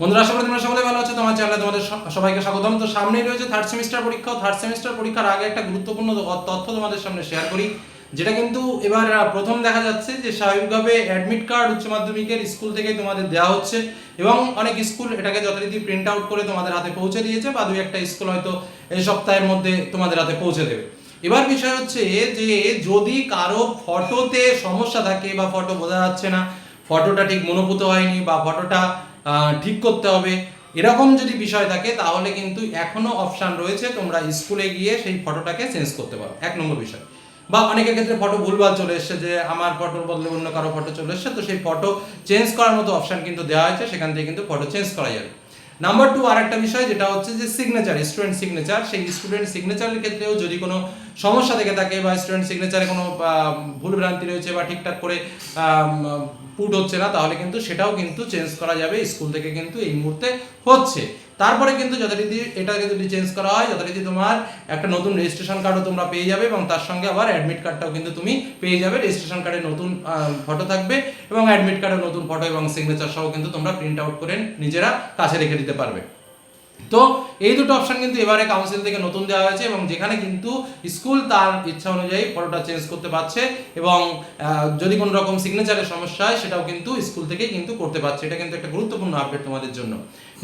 বন্ধুরা, আশা করি তোমরা সকলে ভালো আছো। তোমার চ্যানেলে তোমাদের সবাইকে স্বাগতম। তো সামনেই রয়েছে থার্ড সেমিস্টার পরীক্ষা থার্ড সেমিস্টার পরীক্ষার আগে একটা গুরুত্বপূর্ণ তথ্য তোমাদের সামনে শেয়ার করি, যেটা কিন্তু এবার প্রথম দেখা যাচ্ছে যে স্বাভাবিকভাবে অ্যাডমিট কার্ড উচ্চ মাধ্যমিকের স্কুল থেকে তোমাদের দেওয়া হচ্ছে এবং অনেক স্কুল এটাকে যথারীতি প্রিন্ট আউট করে তোমাদের হাতে পৌঁছে দিয়েছে বা দুই একটা স্কুল হয়তো এই সপ্তাহের মধ্যে তোমাদের হাতে পৌঁছে দেবে। এবার বিষয় হচ্ছে যে যদি কারও ফটোতে সমস্যা থাকে বা ফটো বোঝা যাচ্ছে না ফটোটা ঠিক মনোভূত হয়নি বা ফটোটা ঠিক করতে হবে। এরকম যদি বিষয় থাকে, তাহলে কিন্তু এখনও অপশান রয়েছে, তোমরা স্কুলে গিয়ে সেই ফটোটাকে চেঞ্জ করতে পারো। এক নম্বর বিষয়। বা অনেকের ক্ষেত্রে ফটো ভুলভাল চলে এসছে যে, আমার ফটোর বদলে অন্য কারও ফটো চলে এসছে, তো সেই ফটো চেঞ্জ করার মতো অপশান কিন্তু দেওয়া হয়েছে, সেখান থেকে কিন্তু ফটো চেঞ্জ করা যাবে। নাম্বার টু আর একটা বিষয়, যেটা হচ্ছে যে সিগনেচার স্টুডেন্ট সিগনেচার সেই স্টুডেন্ট সিগনেচারের ক্ষেত্রেও যদি কোনো সমস্যা থেকে থাকে বা স্টুডেন্ট সিগনেচারে কোনো ভুল ভ্রান্তি রয়েছে বা ঠিকঠাক করে পুট হচ্ছে না, তাহলে কিন্তু সেটাও কিন্তু চেঞ্জ করা যাবে স্কুল থেকে কিন্তু এই মুহূর্তে হচ্ছে। তারপরে কিন্তু যথারীতি এটা যদি চেঞ্জ করা হয়, যথারীতি তোমার একটা নতুন রেজিস্ট্রেশন কার্ডও তোমরা পেয়ে যাবে এবং তার সঙ্গে আবার অ্যাডমিট কার্ডটাও কিন্তু তুমি পেয়ে যাবে। রেজিস্ট্রেশন কার্ডে নতুন ফটো থাকবে এবং অ্যাডমিট কার্ডে নতুন ফটো এবং সিগনেচার সহ কিন্তু তোমরা প্রিন্ট আউট করে নিজেরা কাছে রেখে দিতে পারবে। তো এই দুটো অপশন কিন্তু এবারে কাউন্সিল থেকে নতুন দেওয়া হয়েছে এবং যেখানে কিন্তু স্কুল তার ইচ্ছা অনুযায়ী ফটোটা চেঞ্জ করতে পারছে এবং যদি কোনো রকম সিগনেচারের সমস্যা হয় সেটাও কিন্তু স্কুল থেকে কিন্তু করতে পারছে। এটা কিন্তু একটা গুরুত্বপূর্ণ আপডেট তোমাদের জন্য।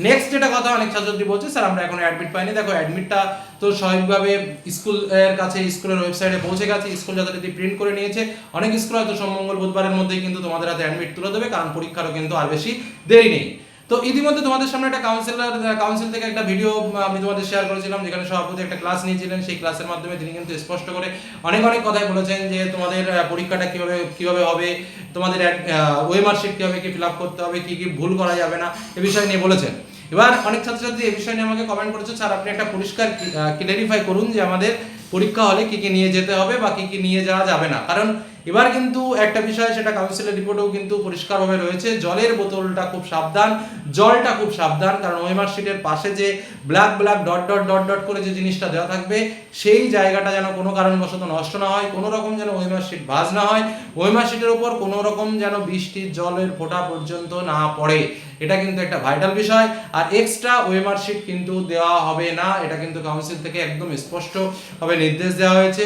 নেক্সট যেটা কথা অনেক ছাত্রছাত্রী বলছে, স্যার, আমরা এখন অ্যাডমিট পাইনি। দেখো অ্যাডমিটটা তো স্বাভাবিকভাবে স্কুলের কাছে স্কুলের ওয়েবসাইটে পৌঁছে গেছে। স্কুল যথারীতি প্রিন্ট করে নিয়েছে। অনেক স্কুল হয়তো সোমমঙ্গল বুধবারের মধ্যেই কিন্তু তোমাদের হাতে অ্যাডমিট তুলে দেবে, কারণ পরীক্ষারও কিন্তু আর বেশি দেরি নেই। তো ইতিমধ্যে তোমাদের সামনে একটা কাউন্সিলর কাউন্সিল থেকে একটা ভিডিও আমি তোমাদের শেয়ার করেছিলাম, যেখানে সভাপতি একটা ক্লাস নিয়েছিলেন। সেই ক্লাসের মাধ্যমে তিনি কিন্তু স্পষ্ট করে অনেক অনেক কথাই বলেছেন যে তোমাদের পরীক্ষাটা কীভাবে, কীভাবে হবে, তোমাদের ওয়েমার শিট কীভাবে কি ফিল আপ করতে হবে, কী কী ভুল করা যাবে না, এ বিষয় নিয়ে বলেছেন। এবার অনেক ছাত্রছাত্রী এই বিষয় নিয়ে আমাকে কমেন্ট করেছে, স্যার, আপনি একটা পরিষ্কার ক্লিয়ারিফাই করুন যে আমাদের পরীক্ষা হলে কী কী নিয়ে যেতে হবে বা কী কী নিয়ে যাওয়া যাবে না। কারণ এবার কিন্তু একটা বিষয়, সেটা কাউন্সিলের রিপোর্টেও কিন্তু পরিষ্কারভাবে রয়েছে, জলের বোতলটা খুব সাবধান, জলটা খুব সাবধান, কারণ ওয়েমার শিটের পাশে যে black black dot dot dot dot করে যে জিনিসটা দেওয়া থাকবে, সেই জায়গাটা যেন কোনো কারণবশত নষ্ট না হয়, কোনো রকম যেন ওয়েমার শিট ভাজ না হয় ওয়েমার শিটের ওপর কোনো রকম যেন বৃষ্টির জলের ফোঁটা পর্যন্ত না পড়ে। এটা কিন্তু একটা ভাইটাল বিষয়, আর এক্সট্রা ওয়েমার শিট কিন্তু দেওয়া হবে না, এটা কিন্তু কাউন্সিল থেকে একদম স্পষ্টভাবে নির্দেশ দেওয়া হয়েছে।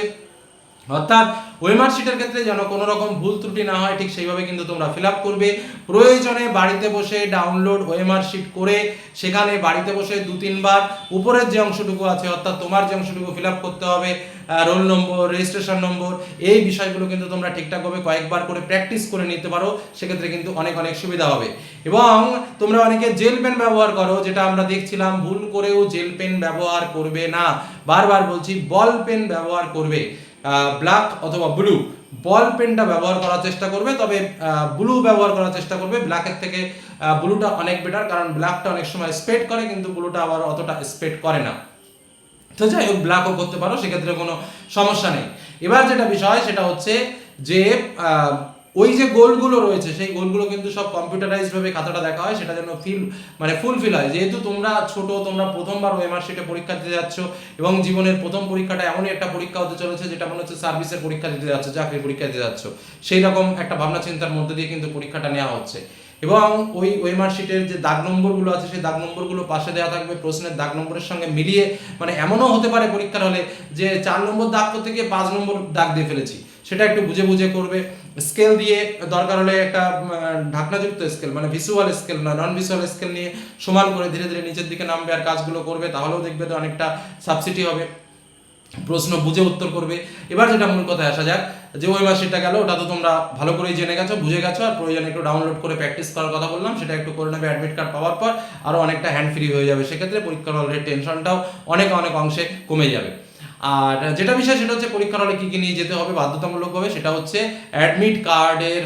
অর্থাৎ ওয়েমার শিটের ক্ষেত্রে যেন কোনো রকম ভুল ত্রুটি না হয়, ঠিক সেইভাবে কিন্তু তোমরা ফিল আপ করবে। প্রয়োজনে বাড়িতে বসে ডাউনলোড ওয়েমার শিট করে সেখানে বাড়িতে বসে দু, তিনবার উপরের যে অংশটুকু আছে, অর্থাৎ তোমার যে অংশটুকু ফিল আপ করতে হবে রোল নম্বর রেজিস্ট্রেশন নম্বর, এই বিষয়গুলো কিন্তু তোমরা ঠিকঠাকভাবে কয়েকবার করে প্র্যাকটিস করে নিতে পারো, সেক্ষেত্রে কিন্তু অনেক অনেক সুবিধা হবে। এবং তোমরা অনেকে জেল পেন ব্যবহার করো, যেটা আমরা দেখছিলাম, ভুল করেও জেল পেন ব্যবহার করবে না। বারবার বলছি বল পেন ব্যবহার করবে। ব্ল্যাক অথবা ব্লু বল পেনটা ব্যবহার করার চেষ্টা করবে, তবে ব্লু ব্যবহার করার চেষ্টা করবে। ব্ল্যাকের থেকে ব্লুটা অনেক বেটার কারণ ব্ল্যাকটা অনেক সময় স্পেড করে, কিন্তু ব্লুটা আবার অতটা স্পেড করে না। তো যাই হোক ব্ল্যাকও করতে পারো, সেক্ষেত্রে কোনো সমস্যা নেই। এবার যেটা বিষয়, সেটা হচ্ছে যে ওই যে গোলগুলো রয়েছে, সেই গোলগুলো কিন্তু সব কম্পিউটারাইজড ভাবে খাতাটা দেখা হয়, সেটা যেন ফিল মানে ফুলফিল হয়। যেহেতু তোমরা ছোট, তোমরা প্রথমবার ওএমআর শিটে পরীক্ষা দিতে যাচ্ছ, এবং জীবনের প্রথম পরীক্ষাটা এমনই একটা পরীক্ষা হতে চলেছে, যেটা মনে হচ্ছে সার্ভিসের পরীক্ষা দিতে যাচ্ছ, চাকরির পরীক্ষা দিতে যাচ্ছ। সেই রকম একটা ভাবনা চিন্তার মধ্যে দিয়ে কিন্তু পরীক্ষাটা নেওয়া হচ্ছে। এবং ওই ওয়েমার শিটের যে দাগ নম্বরগুলো আছে, সেই দাগ নম্বরগুলো পাশে দেওয়া থাকবে, প্রশ্নের দাগ নম্বরের সঙ্গে মিলিয়ে মানে এমনও হতে পারে পরীক্ষার হলে, যে চার নম্বর দাগ করতে গিয়ে পাঁচ নম্বর দাগ দিয়ে ফেলেছি। সেটা একটু বুঝে বুঝে করবে। স্কেল দিয়ে দরকার হলে একটা ঢাকনাযুক্ত স্কেল মানে ভিজুয়াল স্কেল না নন ভিজুয়াল স্কেল নিয়ে সমান করে ধীরে ধীরে নিচের দিকে নামবে আর কাজগুলো করবে, তাহলেও দেখবে তো অনেকটা সাবসিডি হবে। প্রশ্ন বুঝে উত্তর করবে। এবার যেটা মূল কথায় আসা যাক, যে ওই মাসিটা গেল, ওটা তো তোমরা ভালো করেই জেনে গেছো, বুঝে গেছো, আর প্রয়োজনে একটু ডাউনলোড করে প্র্যাকটিস করার কথা বললাম, সেটা একটু করে নেবে অ্যাডমিট কার্ড পাওয়ার পর আরও অনেকটা হ্যান্ড ফ্রি হয়ে যাবে। সেক্ষেত্রে পরীক্ষার হলের টেনশনটাও অনেক অনেক অংশে কমে যাবে। আর যেটা বিষয় সেটা হচ্ছে পরীক্ষার হলে কী কী নিয়ে যেতে হবে বাধ্যতামূলকভাবে সেটা হচ্ছে অ্যাডমিট কার্ডের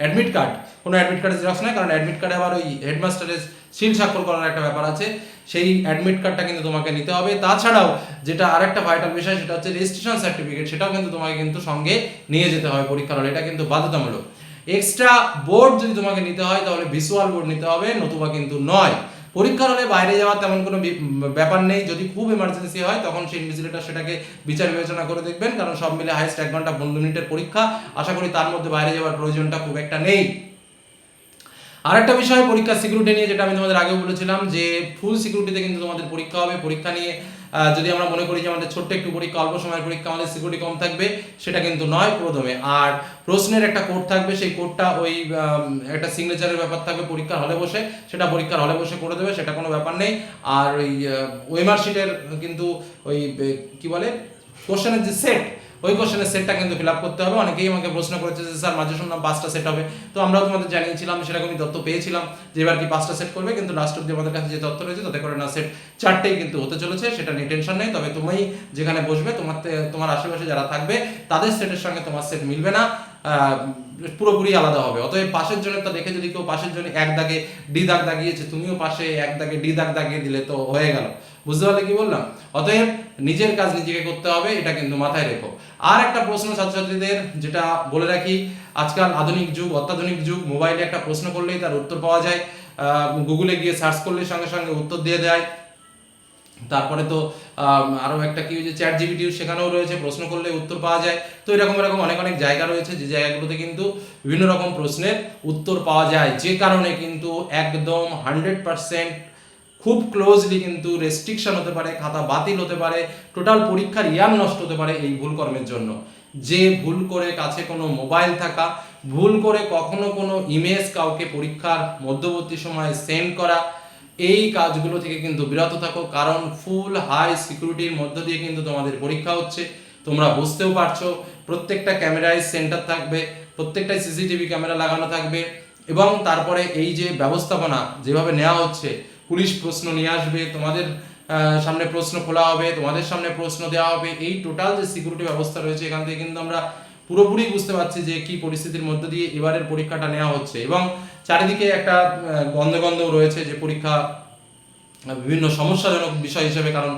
অ্যাডমিট কার্ড কোনো অ্যাডমিট কার্ডের জেরক্স নয় কারণ অ্যাডমিট কার্ডে আবার ওই হেডমাস্টারের সিল স্বাক্ষর করার একটা ব্যাপার আছে। সেই অ্যাডমিট কার্ডটা কিন্তু তোমাকে নিতে হবে। তাছাড়াও যেটা আরেকটা ভাইটাল বিষয় সেটা হচ্ছে রেজিস্ট্রেশন সার্টিফিকেট সেটাও কিন্তু তোমাকে কিন্তু সঙ্গে নিয়ে যেতে হবে পরীক্ষার হলে। এটা কিন্তু বাধ্যতামূলক। এক্সট্রা বোর্ড যদি তোমাকে নিতে হয়, তাহলে ভিজুয়াল বোর্ড নিতে হবে, নতুবা কিন্তু নয়। পরীক্ষার হলে বাইরে যাওয়ার তেমন কোনো ব্যাপার নেই। যদি খুব এমার্জেন্সি হয়, তখন সেই ইনভিজিলেটার সেটাকে বিচার বিবেচনা করে দেখবেন। কারণ সব মিলে হাইস্ট এক ঘণ্টা পনেরো মিনিটের পরীক্ষা। আশা করি তার মধ্যে বাইরে যাওয়ার প্রয়োজনটা খুব একটা নেই। আর একটা বিষয়, পরীক্ষা সিকিউরিটি নিয়ে যেটা আমি তোমাদের আগেও বলেছিলাম যে ফুল সিকিউরিটিতে কিন্তু তোমাদের পরীক্ষা হবে। পরীক্ষা নিয়ে যদি আমরা মনে করি যে আমাদের ছোট্ট একটু পরীক্ষা, অল্প সময়ের পরীক্ষা, আমাদের সিকিউরিটি কম থাকবে, সেটা কিন্তু নয় প্রথমে। আর প্রশ্নের একটা কোড থাকবে, সেই কোডটা ওই একটা সিগনেচারের ব্যাপার থাকবে পরীক্ষার হলে বসে। সেটা পরীক্ষার হলে বসে করে দেবে, সেটা কোনো ব্যাপার নেই। আর ওই ওয়েমার শিটের কিন্তু ওই কি বলে? কোশ্চেনের যে সেট ওই কোশ্চেনের সেটটা কিন্তু ফিল আপ করতে হবে। অনেকেই আমাকে প্রশ্ন করেছে যে, স্যার মাঝে শুনলাম পাঁচটা সেট হবে। তো আমরাও তোমাদের জানিয়েছিলাম সেরকমই তথ্য পেয়েছিলাম যে, এবার কি পাঁচটা সেট করবে। কিন্তু লাস্ট অব্দি আমাদের কাছে যে তথ্য রয়েছে, তাতে করে না সেট চারটেই কিন্তু হতে চলেছে। সেটা নিয়ে টেনশন নেই। তবে তুমি যেখানে বসবে, তোমার তোমার আশেপাশে যারা থাকবে, তাদের সেটের সঙ্গে তোমার সেট মিলবে না। পুরোপুরি আলাদা হবে। অতএব পাশের জনেরটা দেখে যদি কেউ পাশের জনে এক দাগে ডি দাগ দাগিয়েছে, তুমিও পাশে এক দাগে ডি দাগ দাগিয়ে দিলে তো হয়ে গেল। বুঝতে পারলে কি বললাম? অতএব নিজের কাজ নিজেকে করতে হবে এটা কিন্তু মাথায় রেখো। আর একটা প্রশ্ন ছাত্রছাত্রীদের যেটা বলে রাখি আজকাল আধুনিক যুগ অত্যাধুনিক যুগ মোবাইলে একটা প্রশ্ন করলেই তার উত্তর পাওয়া যায় গুগলে গিয়ে সার্চ করলে সঙ্গে সঙ্গে উত্তর দিয়ে দেয়। তারপরে তো আম, আরও একটা কি হয়েছে চ্যাট জিবিটিও সেখানেও রয়েছে প্রশ্ন করলে উত্তর পাওয়া যায়। তো এরকম এরকম অনেক অনেক জায়গা রয়েছে যে জায়গাগুলোতে কিন্তু বিভিন্ন রকম প্রশ্নের উত্তর পাওয়া যায়। যে কারণে কিন্তু একদম হান্ড্রেড পার্সেন্ট খুব ক্লোজলি কিন্তু রেস্ট্রিকশন হতে পারে, খাতা বাতিল হতে পারে টোটাল পরীক্ষার ইয়ার নষ্ট হতে পারে এই ভুল কর্মের জন্য। যে ভুল করে কাছে কোনো মোবাইল থাকা, ভুল করে কখনো কোনো ইমেজ কাউকে পরীক্ষার মধ্যবর্তী সময়ে সেন্ড করা, এই কাজগুলো থেকে কিন্তু বিরত থাকো। কারণ ফুল হাই সিকিউরিটির মধ্য দিয়ে কিন্তু তোমাদের পরীক্ষা হচ্ছে। তোমরা বুঝতেও পারছ, প্রত্যেকটা ক্যামেরায় সেন্টার থাকবে প্রত্যেকটা সিসিটিভি ক্যামেরা লাগানো থাকবে এবং তারপরে এই যে ব্যবস্থাপনা যেভাবে নেওয়া হচ্ছে পুলিশ প্রশ্ন নিয়ে আসবে তোমাদের সামনে প্রশ্ন খোলা হবে তোমাদের সামনে প্রশ্ন দেওয়া হবে। এই টোটাল যে সিকিউরিটি ব্যবস্থা রয়েছে এখান থেকে কিন্তু আমরা পুরোপুরি বুঝতে পারছি যে কি পরিস্থিতির মধ্যে দিয়ে এবারের পরীক্ষাটা নেওয়া হচ্ছে। এবং চারিদিকে একটা আহ, গন্ধ গন্ধও রয়েছে যে পরীক্ষা বিভিন্ন সমস্যাজনক বিষয় হিসেবে কারণ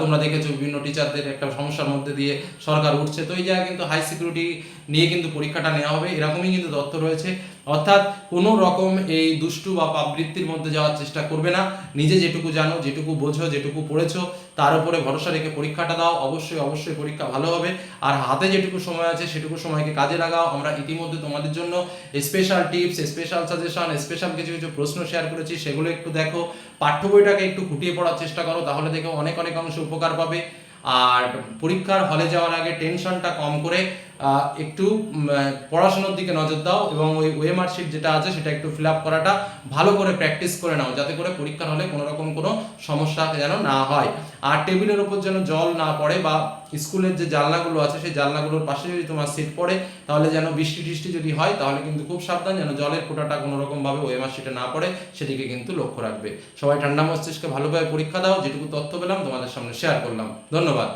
তোমরা দেখেছ বিভিন্ন টিচারদের একটা সমস্যার মধ্যে দিয়ে সরকার উঠছে। তো এই জায়গায় কিন্তু হাই সিকিউরিটি নিয়ে কিন্তু পরীক্ষাটা নেওয়া হবে। এরকমই কিন্তু তথ্য রয়েছে। অর্থাৎ কোনো রকম এই দুষ্টু বা পাববৃত্তির মধ্যে যাওয়ার চেষ্টা করবে না। নিজে যেটুকু জানো, যেটুকু বোঝো, যেটুকু পড়েছো, তার উপরে ভরসা রেখে পরীক্ষাটা দাও। অবশ্যই অবশ্যই পরীক্ষা ভালো হবে। আর হাতে যেটুকু সময় আছে, সেটুকু সময়কে কাজে লাগাও। আমরা ইতিমধ্যে তোমাদের জন্য special tips special suggestion special কিছু কিছু প্রশ্ন শেয়ার করেছি। সেগুলো একটু দেখো। পাঠ্য বইটাকে একটু খুঁটিয়ে পড়ার চেষ্টা করো। তাহলে দেখো অনেক অনেক অংশ উপকার পাবে। আর পরীক্ষার হলে যাওয়ার আগে টেনশনটা কম করে একটু পড়াশোনার দিকে নজর দাও এবং ওই ওয়েমার শিট যেটা আছে সেটা একটু ফিল আপ করাটা ভালো করে প্র্যাকটিস করে নাও যাতে করে পরীক্ষার হলে কোনো রকম কোনো সমস্যা যেন না হয়। আর টেবিলের উপর যেন জল না পড়ে বা স্কুলের যে জানলাগুলো আছে সেই জানলাগুলোর পাশে যদি তোমার সিট পড়ে তাহলে যেন বৃষ্টি টিষ্টি যদি হয় তাহলে কিন্তু খুব সাবধান যেন জলের ফোঁটাটা কোনো রকম ভাবে ওয়েমার শিটে না পড়ে সেদিকে কিন্তু লক্ষ্য রাখবে। সবাই ঠান্ডা মস্তিষ্কে ভালোভাবে পরীক্ষা দাও, যেটুকু তথ্য পেলাম তোমাদের সামনে শেয়ার করলাম। ধন্যবাদ।